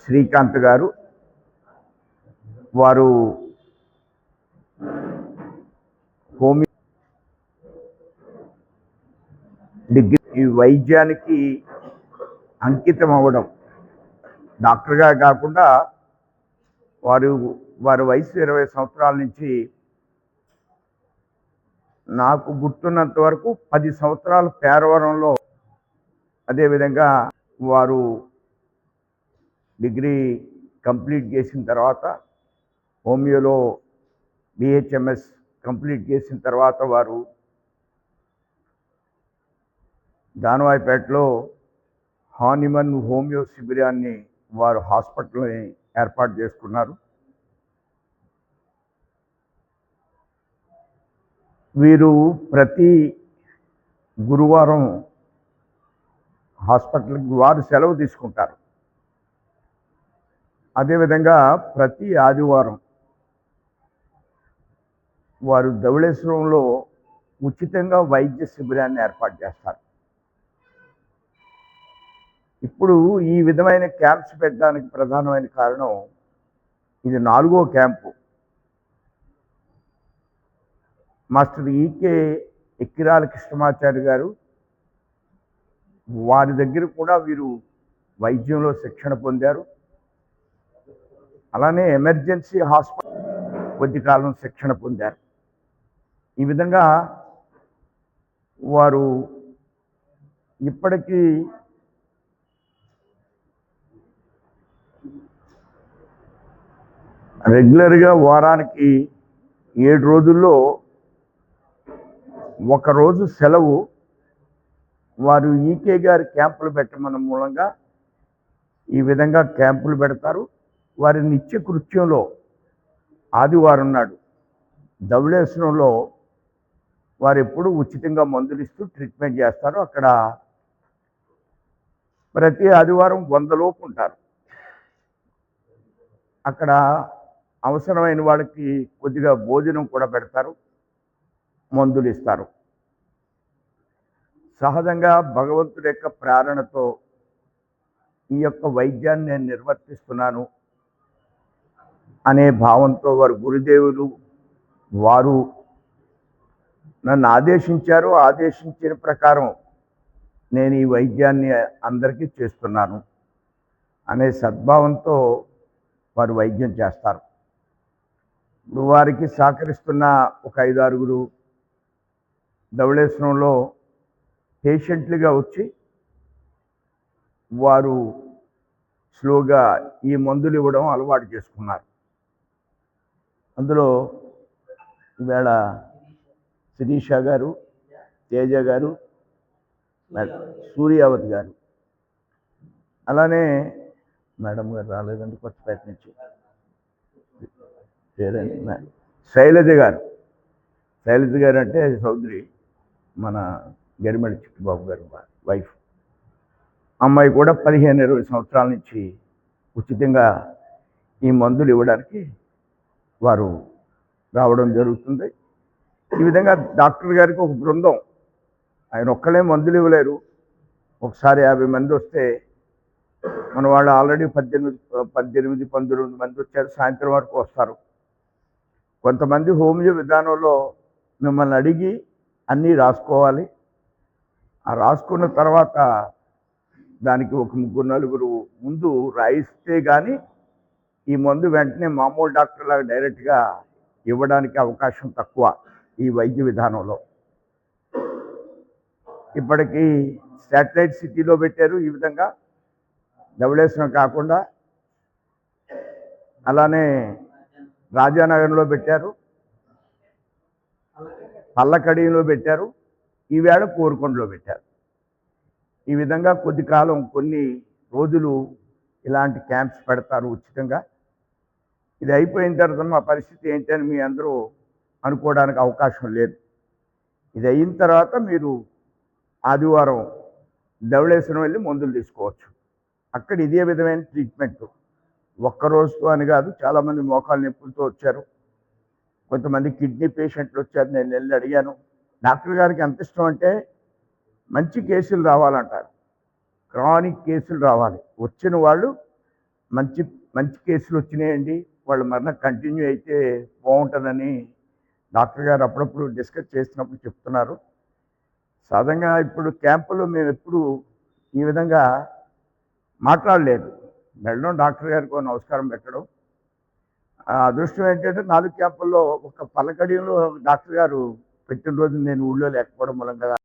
శ్రీకాంత్ గారు వారు homie degree ఈ వైద్యానికి అంకితం అవ్వడం డాక్టర్గా కాకుండా వారు వారి వయసు ఇరవై సంవత్సరాల నుంచి నాకు గుర్తున్నంత వరకు పది సంవత్సరాల పేరవరంలో అదేవిధంగా వారు డిగ్రీ కంప్లీట్ చేసిన తర్వాత హోమియోలో బిహెచ్ఎంఎస్ కంప్లీట్ చేసిన తర్వాత వారు దానవాయిపేటలో హానిమన్ హోమియో శిబిరాన్ని వారు హాస్పిటల్ని ఏర్పాటు చేసుకున్నారు. వీరు ప్రతి గురువారం హాస్పిటల్కి వారు సెలవు తీసుకుంటారు. అదేవిధంగా ప్రతి ఆదివారం వారు ధవళేశ్వరంలో ఉచితంగా వైద్య శిబిరాన్ని ఏర్పాటు చేస్తారు. ఇప్పుడు ఈ విధమైన క్యాంప్స్ పెట్టడానికి ప్రధానమైన కారణం ఇది నాలుగో camp. Master EK Ekkirala Krishnamachari garu వారి దగ్గర కూడా వీరు వైద్యంలో శిక్షణ పొందారు. అలానే ఎమర్జెన్సీ హాస్పిటల్ కొద్ది కాలం శిక్షణ పొందారు. ఈ విధంగా వారు ఇప్పటికీ రెగ్యులర్గా వారానికి ఏడు రోజుల్లో ఒక రోజు సెలవు వారు ఈకే గారి క్యాంపులు పెట్టమన్న మూలంగా ఈ విధంగా క్యాంపులు పెడతారు. వారి నిత్య కృత్యంలో ఆదివారం నాడు ధవళేశ్వరంలో వారు ఎప్పుడు ఉచితంగా మందులు ఇస్తూ ట్రీట్మెంట్ చేస్తారు. అక్కడ ప్రతి ఆదివారం వందలోపు ఉంటారు. అక్కడ అవసరమైన వాళ్ళకి కొద్దిగా భోజనం కూడా పెడతారు. మందులు ఇస్తారు. సహజంగా భగవంతుడి యొక్క ప్రేరణతో ఈ యొక్క వైద్యాన్ని నేను నిర్వర్తిస్తున్నాను అనే భావంతో వారు గురుదేవులు వారు నన్ను ఆదేశించారు. ఆదేశించిన ప్రకారం నేను ఈ వైద్యాన్ని అందరికీ చేస్తున్నాను అనే సద్భావంతో వారు వైద్యం చేస్తారు. ఇప్పుడు వారికి సహకరిస్తున్న ఒక ఐదు ఆరుగురు ధవళేశ్వరంలో పేషెంట్లుగా వచ్చి వారు స్లోగా ఈ మందులు ఇవ్వడం అలవాటు చేసుకున్నారు. అందులో ఈవేళ శిరీష గారు తేజ గారు సూర్యావతి గారు. అలానే మేడం గారు రాలేదండి కొత్తపేట నుంచి. పేరండి శైలజ గారు. శైలజ గారు అంటే చౌదరి మన గరిమెడి చిట్టుబాబు గారు వైఫ్. అమ్మాయి కూడా పదిహేను ఇరవై సంవత్సరాల నుంచి ఉచితంగా ఈ మందులు ఇవ్వడానికి వారు రావడం జరుగుతుంది. ఈ విధంగా డాక్టర్ గారికి ఒక బృందం. ఆయన ఒక్కలే మందులు ఇవ్వలేరు. ఒకసారి యాభై మంది వస్తే మన వాళ్ళు ఆల్రెడీ పద్దెనిమిది పద్దెనిమిది పంతొమ్మిది మంది వచ్చారు సాయంత్రం వరకు వస్తారు. కొంతమంది హోమియో విధానంలో మిమ్మల్ని అడిగి అన్నీ రాసుకోవాలి. రాసుకున్న తర్వాత దానికి ఒక ముగ్గురు నలుగురు ముందు రాయిస్తే కానీ ఈ మందు వెంటనే మామూలు డాక్టర్లాగా డైరెక్ట్గా ఇవ్వడానికి అవకాశం తక్కువ ఈ వైద్య విధానంలో. ఇప్పటికీ శాటిలైట్ సిటీలో పెట్టారు ఈ విధంగా. ధవళేశ్వరం కాకుండా అలానే రాజానగర్లో పెట్టారు. పల్లకడిలో పెట్టారు. ఈవేళ కోరుకొండలో పెట్టారు. ఈ విధంగా కొద్ది కాలం కొన్ని రోజులు ఇలాంటి క్యాంప్స్ పెడతారు ఉచితంగా. ఇది అయిపోయిన తర్వాత మా పరిస్థితి ఏంటని మీ అందరూ అనుకోవడానికి అవకాశం లేదు. ఇది అయిన తర్వాత మీరు ఆదివారం ధవళేశ్వరం వెళ్ళి మందులు తీసుకోవచ్చు. అక్కడ ఇదే విధమైన ట్రీట్మెంట్. ఒక్క రోజుతో అని కాదు చాలామంది మోకాలు నొప్పులతో వచ్చారు. కొంతమంది కిడ్నీ పేషెంట్లు వచ్చారు నేను వెళ్ళి అడిగాను. డాక్టర్ గారికి ఎంత ఇష్టం అంటే మంచి కేసులు రావాలంటారు. క్రానిక్ కేసులు రావాలి. వచ్చిన వాళ్ళు మంచి మంచి కేసులు వచ్చినాయండి. వాళ్ళు మరణ కంటిన్యూ అయితే బాగుంటుందని డాక్టర్ గారు అప్పుడప్పుడు డిస్కస్ చేసినప్పుడు చెప్తున్నారు. సాధారణంగా ఇప్పుడు క్యాంపులో మేము ఎప్పుడు ఈ విధంగా మాట్లాడలేదు. వెళ్ళడం డాక్టర్ గారికి నమస్కారం పెట్టడం. అదృష్టం ఏంటంటే నాలుగు క్యాంపుల్లో ఒక పలకడిలో డాక్టర్ గారు పెట్టిన రోజు నేను ఊళ్ళో లేకపోవడం మూలంగా